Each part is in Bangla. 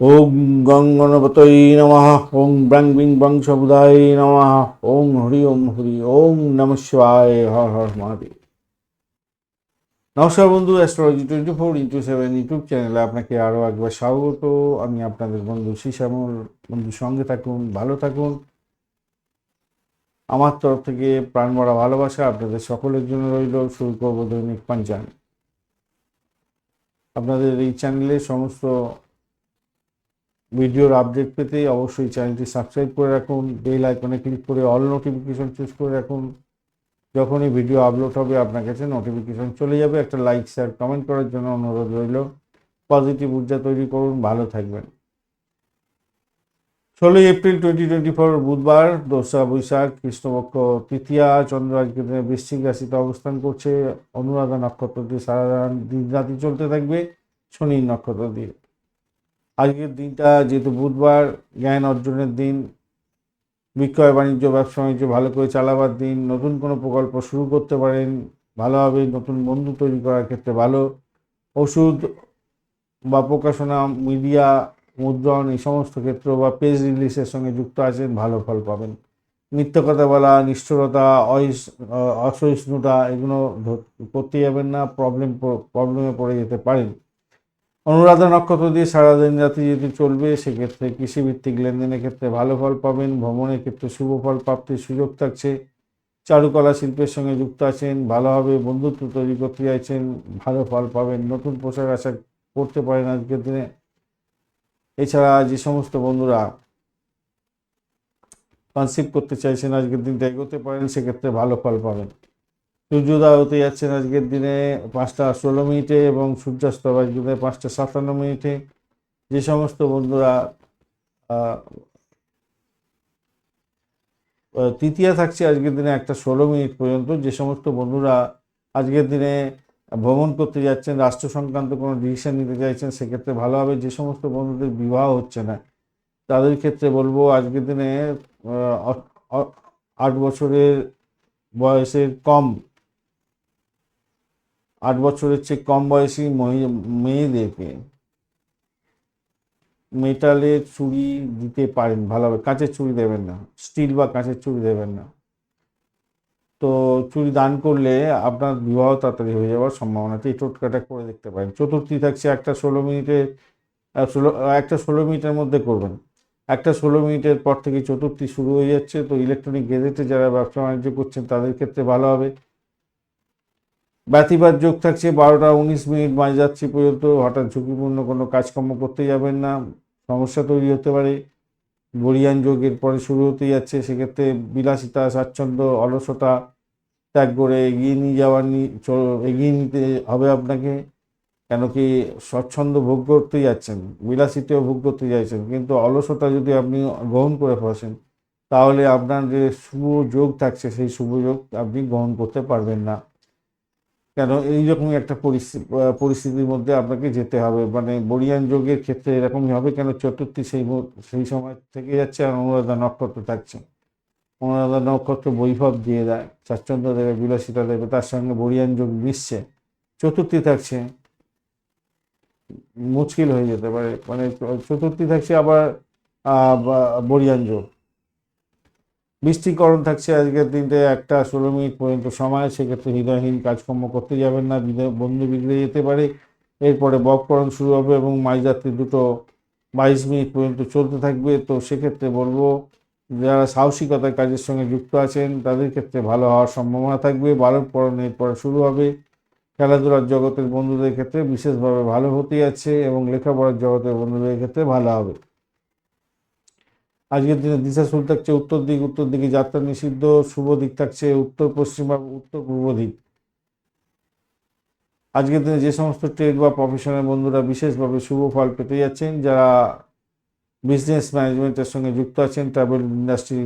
ওম গং গণপতৈ নমঃ। ওম ব্রাং বিং বং সবুদায় নমঃ। ওম হরি ওম হরি ওম নম শিবায়। হর হর মহাদেব। নমস্কার বন্ধু astrology twenty four into seven YouTube চ্যানেলে আপনাকে আরও একবার স্বাগত। আমি আপনাদের বন্ধু শ্যামল বন্ধু, সঙ্গে থাকুন, ভালো থাকুন। আমার তরফ থেকে প্রাণ ভরা ভালোবাসা আপনাদের সকলের জন্য রইল শুরু করব দৈনিক পাঞ্চান আপনাদের এই চ্যানেলে সমস্ত ভিডিওর আপডেট পেতে অবশ্যই চ্যানেলটি সাবস্ক্রাইব করে রাখুন বেল আইকনে ক্লিক করে অল নোটিফিকেশন চুজ করে রাখুন। যখনই ভিডিও আপলোড হবে, আপনার কাছে নোটিফিকেশন চলে যাবে। একটা লাইক শেয়ার কমেন্ট করার জন্য অনুরোধ রইল। পজিটিভ ঊর্জা তৈরি করুন, ভালো থাকবেন। ষোলোই এপ্রিল টোয়েন্টি টোয়েন্টি ফোর বুধবার, দোসরা বৈশাখ, কৃষ্ণপক্ষ তৃতীয়া, চন্দ্র আজকে দিনে বৃশ্চিক রাশিতে অবস্থান করছে। অনুরাধা নক্ষত্র দিয়ে সারা দিন রাতি চলতে থাকবে। শনির নক্ষত্র দিয়ে আজকের দিনটা যেহেতু বুধবার, জ্ঞান অর্জনের দিন, বিক্রয় বাণিজ্য, ব্যবসা বাণিজ্য ভালো করে চালাবার দিন, নতুন কোনো প্রকল্প শুরু করতে পারেন ভালোভাবে নতুন বন্ধু তৈরি করার ক্ষেত্রে ভালো। ওষুধ বা প্রকাশনা, মিডিয়া, মুদ্রণ এই সমস্ত ক্ষেত্র বা পেজ রিলিজের সঙ্গে যুক্ত আছেন, ভালো ফল পাবেন। মিথ্য কথা বলা, নিষ্ঠুরতা অসহিষ্ণুতা, এগুলো করতে যাবেন না প্রবলেম প্রবলেমে পড়ে যেতে পারেন। অনুরাধা নক্ষত্র দিয়ে সারাদিন রাতে যদি চলবে, সেক্ষেত্রে কৃষিভিত্তিক লেনদেনের ক্ষেত্রে ভালো ফল পাবেন, ভ্রমণের ক্ষেত্রে শুভ ফল প্রাপ্তির সুযোগ থাকছে। চারুকলা শিল্পের সঙ্গে যুক্ত আছেন ভালোভাবে বন্ধুত্ব তৈরি করতে চাইছেন, ভালো ফল পাবেন, নতুন পোশাক আশাক করতে পারেন আজকের দিনে। এছাড়া যে সমস্ত বন্ধুরা কনসিভ করতে চাইছেন আজকের দিনটা এগোতে পারেন, সেক্ষেত্রে ভালো ফল পাবেন। সূর্যোদয় হতে যাচ্ছেন আজকের দিনে পাঁচটা ষোলো মিনিটে এবং সূর্যাস্ত দিনে পাঁচটা সাতান্ন মিনিটে। যে সমস্ত বন্ধুরা তৃতীয়া থাকছে আজকের দিনে একটা ষোলো মিনিট পর্যন্ত। যে সমস্ত বন্ধুরা আজকের দিনে ভ্রমণ করতে যাচ্ছেন, রাষ্ট্র সংক্রান্ত কোনো ডিসিশন নিতে চাইছেন, সেক্ষেত্রে ভালো হবে। যে সমস্ত বন্ধুদের বিবাহ হচ্ছে না, তাদের ক্ষেত্রে বলব আজকের দিনে আট বছরের বয়সের কম আট বছরের চেয়ে কম বয়সী মেয়েদেরকে মেটালের চুড়ি দিতে পারেন ভালোভাবে। কাঁচের চুড়ি দেবেন না। স্টিল বা কাঁচের চুড়ি দেবেন না। তো চুড়ি দান করলে আপনার বিবাহ তাড়াতাড়ি হয়ে যাওয়ার সম্ভাবনা আছে এই টোটকাটা করে দেখতে পারেন। চতুর্থী থাকছে একটা ষোলো মিনিটে ষোলো, একটা ষোলো মিনিটের মধ্যে করবেন। একটা ষোলো মিনিটের পর থেকে চতুর্থী শুরু হয়ে যাচ্ছে। তো ইলেকট্রনিক গেজেটে যারা ব্যবসা বাণিজ্য করছেন তাদের ক্ষেত্রে ভালো হবে। ব্যতিবাদ যোগ থাকছে, বারোটা উনিশ মিনিট মাঝরাত্রি পর্যন্ত, হঠাৎ ঝুঁকিপূর্ণ কোনো কাজকর্ম করতে যাবেন না, সমস্যা তৈরি হতে পারে গরিয়ান যোগের পরে শুরু হতে যাচ্ছে, সেক্ষেত্রে বিলাসিতা, স্বাচ্ছন্দ্য, অলসতা ত্যাগ করে এগিয়ে নিয়ে যাওয়ার এগিয়ে নিতে হবে আপনাকে, কেন কি স্বচ্ছন্দ ভোগ করতে যাচ্ছেন, বিলাসিতাও ভোগ করতে যাচ্ছেন, কিন্তু অলসতা যদি আপনি গ্রহণ করে বসেন তাহলে আপনার যে শুভ যোগ থাকছে, সেই শুভ যোগ আপনি গ্রহণ করতে পারবেন না। কেন? এইরকমই একটা পরিস্থিতি পরিস্থিতির মধ্যে আপনাকে যেতে হবে। মানে বরিয়ান যোগের ক্ষেত্রে এরকমই হবে কেন? চতুর্থী সেই সেই সময় থেকে যাচ্ছে আর অনুরাধা নক্ষত্র থাকছে। অনুরাধা নক্ষত্র বৈভব দিয়ে দেয় স্বাচ্ছন্দ্য দেবে, বিলাসিতা দেবে, তার সঙ্গে বরিয়ান যোগ মিশছে। চতুর্থী থাকছে মুশকিল হয়ে যেতে পারে। মানে চতুর্থী থাকছে আবার বরিয়ান যোগ বৃষ্টিকরণ থাকছে আজকের দিনতে, একটা ষোলো মিনিট পর্যন্ত সময়, সেক্ষেত্রে হৃদয়হীন কাজকর্ম করতে যাবেন না বন্ধু বিগড়ে যেতে পারে। এরপরে বককরণ শুরু হবে এবং মাঝরাত্রি দুটো বাইশ মিনিট পর্যন্ত চলতে থাকবে। তো সেক্ষেত্রে বলব, যারা সাহসিকতার কাজের সঙ্গে যুক্ত আছেন, তাদের ক্ষেত্রে ভালো হওয়ার সম্ভাবনা থাকবে। বালককরণ এরপরে শুরু হবে। খেলাধুলার জগতের বন্ধুদের ক্ষেত্রে বিশেষভাবে ভালো হতে যাচ্ছে এবং লেখাপড়ার জগতের বন্ধুদের ক্ষেত্রে ভালো হবে। আজকের দিনে দিশা শুরু থাকছে, উত্তর দিক, উত্তর দিকে যাত্রা নিষিদ্ধ, শুভ দিক থাকছে, উত্তর পশ্চিম বা উত্তর পূর্ব দিক। আজকের দিনে যে সমস্ত ট্রেড বা প্রফেশনের বন্ধুরা বিশেষভাবে শুভ ফল পেতে যাচ্ছেন, যারা বিজনেস ম্যানেজমেন্টের সঙ্গে যুক্ত আছেন ট্রাভেল ইন্ডাস্ট্রি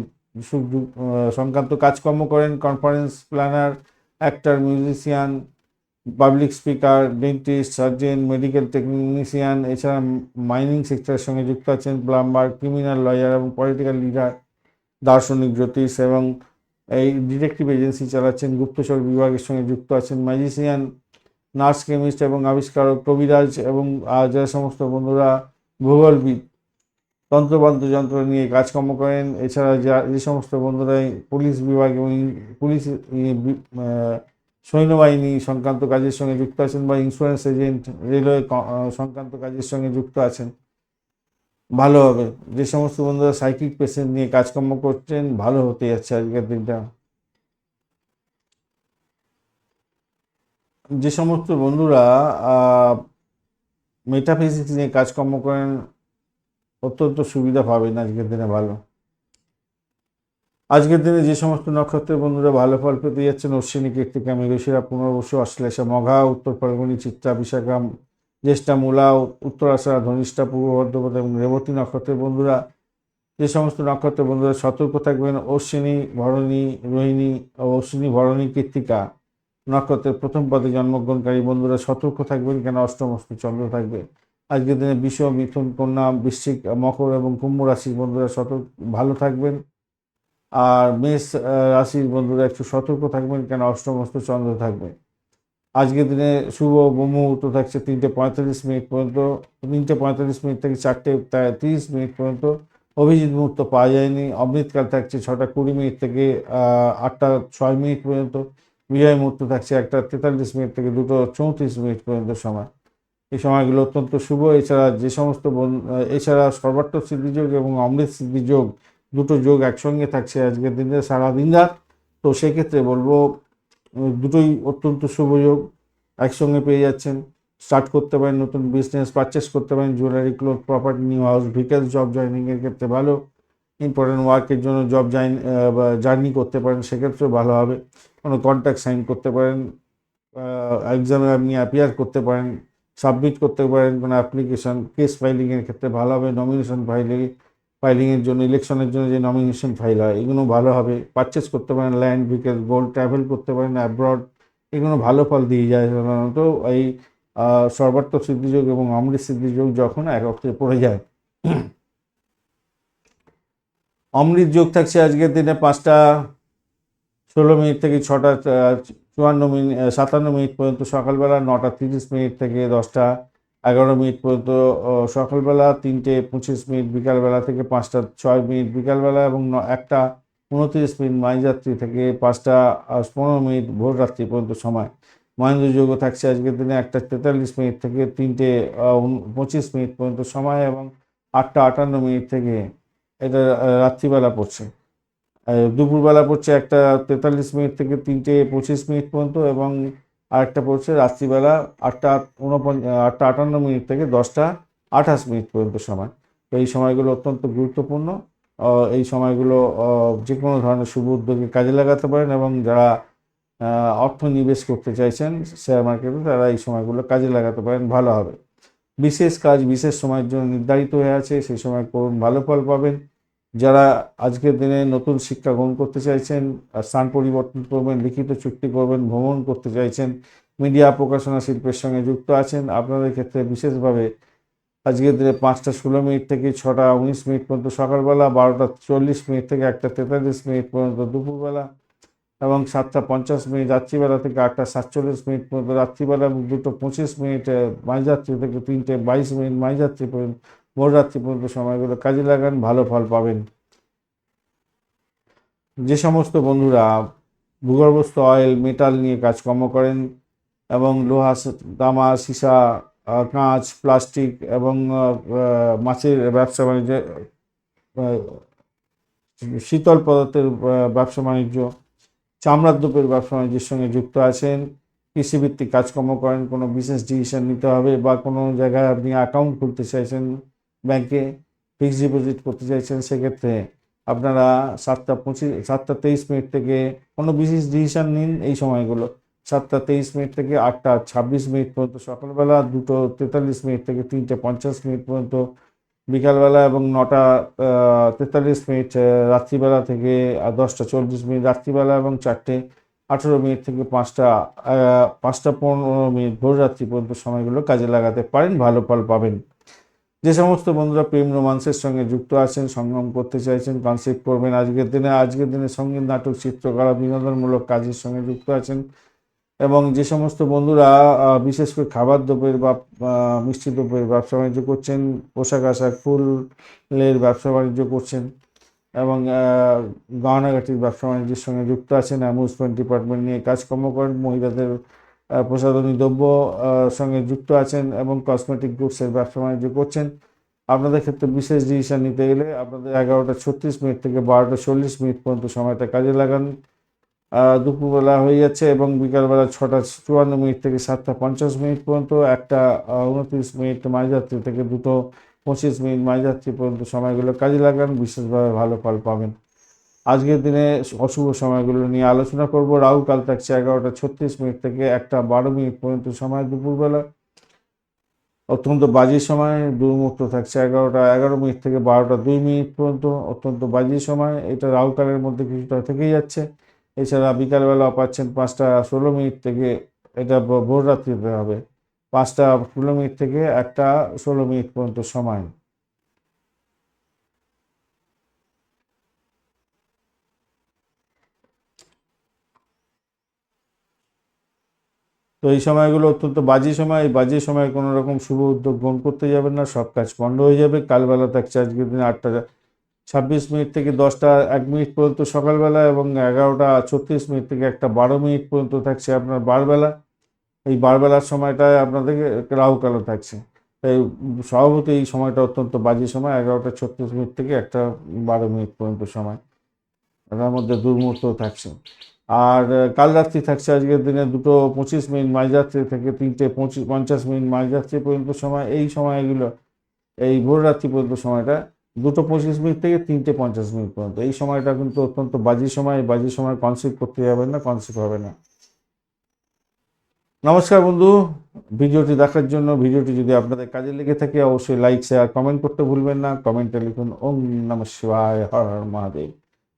সংক্রান্ত কাজকর্ম করেন conference planner actor musician public speaker, dentist, surgeon, medical technician, এছাড়া মাইনিং সেক্টরের সঙ্গে যুক্ত আছেন প্লাম্বার, ক্রিমিনাল লয়ার এবং পলিটিক্যাল লিডার দার্শনিক জ্যোতিষ এবং এই ডিটেকটিভ এজেন্সি চালাচ্ছেন গুপ্তচর বিভাগের সঙ্গে যুক্ত আছেন ম্যাজিশিয়ান নার্স কেমিস্ট এবং আবিষ্কারক কবিরাজ এবং যে সমস্ত বন্ধুরা ভূগোলবিদ তন্ত্রবাদ্য যন্ত্র নিয়ে কাজকর্ম করেন। এছাড়া যা যে সমস্ত বন্ধুরা পুলিশ বিভাগ এবং পুলিশ সৈন্যবাহিনী সংক্রান্ত কাজের সঙ্গে যুক্ত আছেন বা ইন্স্যুরেন্স এজেন্ট রেলওয়ে সংক্রান্ত কাজের সঙ্গে যুক্ত আছেন, ভালো হবে। যে সমস্ত বন্ধুরা সাইকিক পেশেন্ট নিয়ে কাজকর্ম করছেন, ভালো হতে যাচ্ছে আজকের দিনটা। যে সমস্ত বন্ধুরা মেটাফিজিক্স নিয়ে কাজকর্ম করেন, অত্যন্ত সুবিধা পাবেন আজকের দিনে ভালো। আজকের দিনে যে সমস্ত নক্ষত্রের বন্ধুরা ভালো ফল পেতে যাচ্ছেন, অশ্বিনী, কীর্তিকা মৃগশিরা পুনর্বসু, অশ্লেষা, মঘা, উত্তর ফাল্গুনী চিত্রা বিশাখা জ্যেষ্ঠা, মূলা উত্তরাষাঢ়া ধনিষ্ঠা, পূর্ব ভদ্রপদ এবং রেবতী নক্ষত্রের বন্ধুরা, যে সমস্ত নক্ষত্রের বন্ধুরা সতর্ক থাকবেন। অশ্বিনী, ভরণী, রোহিণী ও অশ্বিনী, ভরণী, কীর্তিকা নক্ষত্রের প্রথম পদে জন্মগ্রহণকারী বন্ধুরা সতর্ক থাকবেন কেন? অষ্টম অষ্টমস্ত চন্দ্র থাকবে। আজকের দিনে বিষ মিথুন, কন্যা, বৃশ্চিক, মকর এবং কুম্ভ রাশির বন্ধুরা সতর্ক, ভালো থাকবেন। আর মেষ রাশির বন্ধুরা একটু সতর্ক থাকবেন কেন অষ্টমস্ত চন্দ্র থাকবে। আজকের দিনে শুভ মুহূর্ত থাকছে তিনটে পঁয়তাল্লিশ মিনিট পর্যন্ত, তিনটে পঁয়তাল্লিশ মিনিট থেকে চারটে তিরিশ মিনিট পর্যন্ত। অভিজিৎ মুহূর্ত পাওয়া যায়নি, অমৃতকাল থাকছে ছটা কুড়ি মিনিট থেকে আটটা ছয় মিনিট পর্যন্ত। বিজয় মুহূর্ত থাকছে একটা তেতাল্লিশ মিনিট থেকে দুটো চৌত্রিশ মিনিট পর্যন্ত সময়। এই সময়গুলো অত্যন্ত শুভ। এছাড়া যে সমস্ত এছাড়া সর্বার্থ সিদ্ধিযোগ এবং অমৃত সিদ্ধিযোগ দুটো যোগ একসঙ্গে থাকছে আজকের দিনে সারাদিন রাত। তো সেক্ষেত্রে বলব দুটোই অত্যন্ত শুভ যোগ, একসঙ্গে পেয়ে যাচ্ছেন। স্টার্ট করতে পারেন নতুন বিজনেস পারচেস করতে পারেন jewellery cloth property new house vehicles job জয়নিংয়ের ক্ষেত্রে ভালো। ইম্পর্টেন্ট ওয়ার্কের জন্য জব জয়েন জার্নি করতে পারেন, সেক্ষেত্রেও ভালো হবে। কোনো কন্ট্যাক্ট সাইন করতে পারেন এক্সামে আপনি অ্যাপিয়ার করতে পারেন সাবমিট করতে পারেন, কোনো অ্যাপ্লিকেশন কেস ফাইলিংয়ের ক্ষেত্রে ভালো হবে নমিনেশন ফাইলিং ফাইলিংয়ের জন্য ইলেকশনের জন্য যে নমিনেশন ফাইল হয়, এগুলো ভালো হবে। পারচেস করতে পারেন ল্যান্ড ভিকেল গোল্ড ট্রাভেল করতে পারেন অ্যাব্রড এগুলো ভালো ফল দিয়ে যায় সাধারণত। এই সর্বার্থ সিদ্ধিযোগ এবং অমৃত সিদ্ধিযোগ যখন একত্রে পড়ে যায়। অমৃত যোগ থাকছে আজকের দিনে পাঁচটা, ষোলো মিনিট থেকে ছটা চুয়ান্ন মিনিট সাতান্ন মিনিট পর্যন্ত সকালবেলা নটা তিরিশ মিনিট থেকে দশটা। এগারো মিনিট পর্যন্ত সকালবেলা তিনটে পঁচিশ মিনিট, বিকালবেলা থেকে পাঁচটা ছয় মিনিট, বিকালবেলা এবং একটা উনত্রিশ মিনিট মাঝরাত্রি থেকে পাঁচটা পনেরো মিনিট ভোর রাত্রি পর্যন্ত সময়। মহেন্দ্র যোগ থাকছে আজকের দিনে একটা তেতাল্লিশ মিনিট থেকে তিনটে পঁচিশ মিনিট পর্যন্ত সময় এবং আটটা আটান্ন মিনিট থেকে এটা রাত্রিবেলা পড়ছে। দুপুরবেলা পড়ছে একটা তেতাল্লিশ মিনিট থেকে তিনটে পঁচিশ মিনিট পর্যন্ত এবং আরেকটা পড়ছে রাত্রিবেলা আটটা উনপঞ্চ আটটা আটান্ন মিনিট থেকে দশটা আঠাশ মিনিট পর্যন্ত সময়। তো এই সময়গুলো অত্যন্ত গুরুত্বপূর্ণ। এই সময়গুলো যে কোনো ধরনের শুভ উদ্যোগে কাজে লাগাতে পারেন এবং যারা অর্থ নিবেশ করতে চাইছেন শেয়ার মার্কেটে তারা এই সময়গুলো কাজে লাগাতে পারেন, ভালো হবে। বিশেষ কাজ, বিশেষ সময়ের জন্য নির্ধারিত হয়ে আছে সেই সময় করুন, ভালো ফল পাবেন। যারা আজকের দিনে নতুন শিক্ষা গ্রহণ করতে চাইছেন স্থান পরিবর্তন করবেন লিখিত চুক্তি করবেন ভ্রমণ করতে চাইছেন মিডিয়া প্রকাশনা শিল্পের সঙ্গে যুক্ত আছেন আপনাদের ক্ষেত্রে বিশেষভাবে আজকের দিনে পাঁচটা ষোলো মিনিট থেকে ছটা উনিশ মিনিট পর্যন্ত সকালবেলা বারোটা চল্লিশ মিনিট থেকে একটা তেতাল্লিশ মিনিট পর্যন্ত দুপুরবেলা এবং সাতটা পঞ্চাশ মিনিট রাত্রিবেলা থেকে আটটা সাতচল্লিশ মিনিট পর্যন্ত রাত্রিবেলা দুটো পঁচিশ মিনিট আহ, মাঝরাত্রি থেকে তিনটে বাইশ মিনিট মাঝরাত্রি পর্যন্ত ভোররাত্রি পর্যন্ত সময়গুলো কাজে লাগান, ভালো ফল পাবেন। যে সমস্ত বন্ধুরা ভূগর্ভস্থ অয়েল মেটাল নিয়ে কাজকর্ম করেন এবং লোহা, তামা, সীসা কাঁচ প্লাস্টিক এবং মাছের ব্যবসা বাণিজ্য শীতল পদার্থের ব্যবসা বাণিজ্য, চামড়ার দ্রব্যের ব্যবসা বাণিজ্যের সঙ্গে যুক্ত আছেন, কৃষিভিত্তিক কাজকর্ম করেন, কোনো বিশেষ ডিসিশন নিতে হবে বা কোনো জায়গায় আপনি অ্যাকাউন্ট খুলতে চাইছেন ব্যাংকে ফিক্সড ডিপোজিট করতে চাইছেন, সেক্ষেত্রে আপনারা সাতটা পঁচিশ, সাতটা তেইশ মিনিট থেকে কোনো বিশেষ ডিসিশন নিন এই সময়গুলো। সাতটা তেইশ মিনিট থেকে আটটা ছাব্বিশ মিনিট পর্যন্ত সকালবেলা, দুটো তেতাল্লিশ মিনিট থেকে তিনটে পঞ্চাশ মিনিট পর্যন্ত, বিকালবেলা এবং নটা তেতাল্লিশ মিনিট রাত্রিবেলা থেকে দশটা চল্লিশ মিনিট, রাত্রিবেলা এবং চারটে আঠেরো মিনিট থেকে পাঁচটা পাঁচটা পনেরো মিনিট ভোর রাত্রি পর্যন্ত সময়গুলো কাজে লাগাতে পারেন, ভালো ফল পাবেন। যে সমস্ত বন্ধুরা প্রেম রোমান্সের সঙ্গে যুক্ত আছেন সংগ্রাম করতে চাইছেন কনসেপ্ট করবেন আজকের দিনে আজকের দিনে সংগীত, নাটক, চিত্রকলা, বিনোদনমূলক কাজের সঙ্গে যুক্ত আছেন। এবং যে সমস্ত বন্ধুরা বিশেষ করে খাবার দ্রব্যের বা মিষ্টি দ্রব্যের ব্যবসা বাণিজ্য করছেন, পোশাক আশাক, ফুলের ব্যবসা বাণিজ্য করছেন এবং গহনাঘাটির ব্যবসা বাণিজ্যের সঙ্গে যুক্ত আছেন। অ্যামিউজমেন্ট ডিপার্টমেন্ট নিয়ে কাজকর্ম করেন। মহিলাদের প্রসাধনী দ্রব্য সঙ্গে যুক্ত আছেন এবং কসমেটিক গুডসের ব্যবসা বাণিজ্য করছেন। আপনাদের ক্ষেত্রে বিশেষ ডিসিশন নিতে গেলে আপনাদের এগারোটা ছত্রিশ মিনিট থেকে বারোটা চল্লিশ মিনিট পর্যন্ত সময়টা কাজে লাগান। দুপুরবেলা হয়ে যাচ্ছে এবং বিকালবেলা ছটা চুয়ান্ন মিনিট থেকে সাতটা পঞ্চাশ মিনিট পর্যন্ত, একটা উনত্রিশ মিনিট মাঝরাত্রি থেকে দুটো পঁচিশ মিনিট মাঝরাত্রি পর্যন্ত সময়গুলো কাজে লাগান। বিশেষভাবে ভালো ফল পাবেন। আজকের দিনে অশুভ সময়গুলো নিয়ে আলোচনা করব। রাহু কাল থাকছে এগারোটা ছত্রিশ মিনিট থেকে একটা বারো মিনিট পর্যন্ত সময় দুপুরবেলা। অত্যন্ত বাজে সময়, দুর্মুক্ত থাকছে এগারোটা, এগারো মিনিট থেকে বারোটা দুই মিনিট পর্যন্ত, অত্যন্ত বাজে সময়। এটা রাহু কালের মধ্যে কিছুটা থেকেই যাচ্ছে। এছাড়া বিকালবেলা পাচ্ছেন পাঁচটা ষোলো মিনিট থেকে, এটা ভোর রাত্রিতে হবে। পাঁচটা ষোলো মিনিট থেকে একটা ষোলো মিনিট পর্যন্ত সময়। তো এই সময়গুলো অত্যন্ত বাজে সময়। এই বাজে সময় কোনো রকম শুভ উদ্যোগ গ্রহণ করতে যাবেন না। সব কাজ বন্ধ হয়ে যাবে। কালবেলা থাকছে আজকের দিনে আটটা ছাব্বিশ মিনিট থেকে দশটা এক মিনিট পর্যন্ত সকালবেলা এবং এগারোটা ছত্রিশ মিনিট থেকে একটা বারো মিনিট পর্যন্ত থাকছে আপনার বারবেলা। এই বারবেলার সময়টায় আপনাদের রাহুকালও থাকছে। তাই স্বভাবত এই সময়টা অত্যন্ত বাজে সময়। এগারোটা ছত্রিশ মিনিট থেকে একটা বারো মিনিট পর্যন্ত সময়। তার মধ্যে দুর্মুহূর্ত থাকছে। আর কাল রাত্রি থাকছে আজকের দিনে দুটো পঁচিশ মিনিট মাঝরাত্রি থেকে তিনটে পঁচিশ, পঞ্চাশ মিনিট মাঝরাত্রি পর্যন্ত সময়। এই সময়গুলো, এই ভোর রাত্রি পর্যন্ত সময়টা দুটো পঁচিশ মিনিট থেকে তিনটে পঞ্চাশ মিনিট পর্যন্ত। এই সময়টা কিন্তু অত্যন্ত বাজে সময়। বাজে সময় কনসিভ করতে যাবেন না কনসিভ হবে না। নমস্কার বন্ধু। ভিডিওটি দেখার জন্য, ভিডিওটি যদি আপনাদের কাজে লেগে থাকে, অবশ্যই লাইক শেয়ার কমেন্ট করতে ভুলবেন না। কমেন্টে লিখুন, ওম নম শিবায় হর মহাদেব।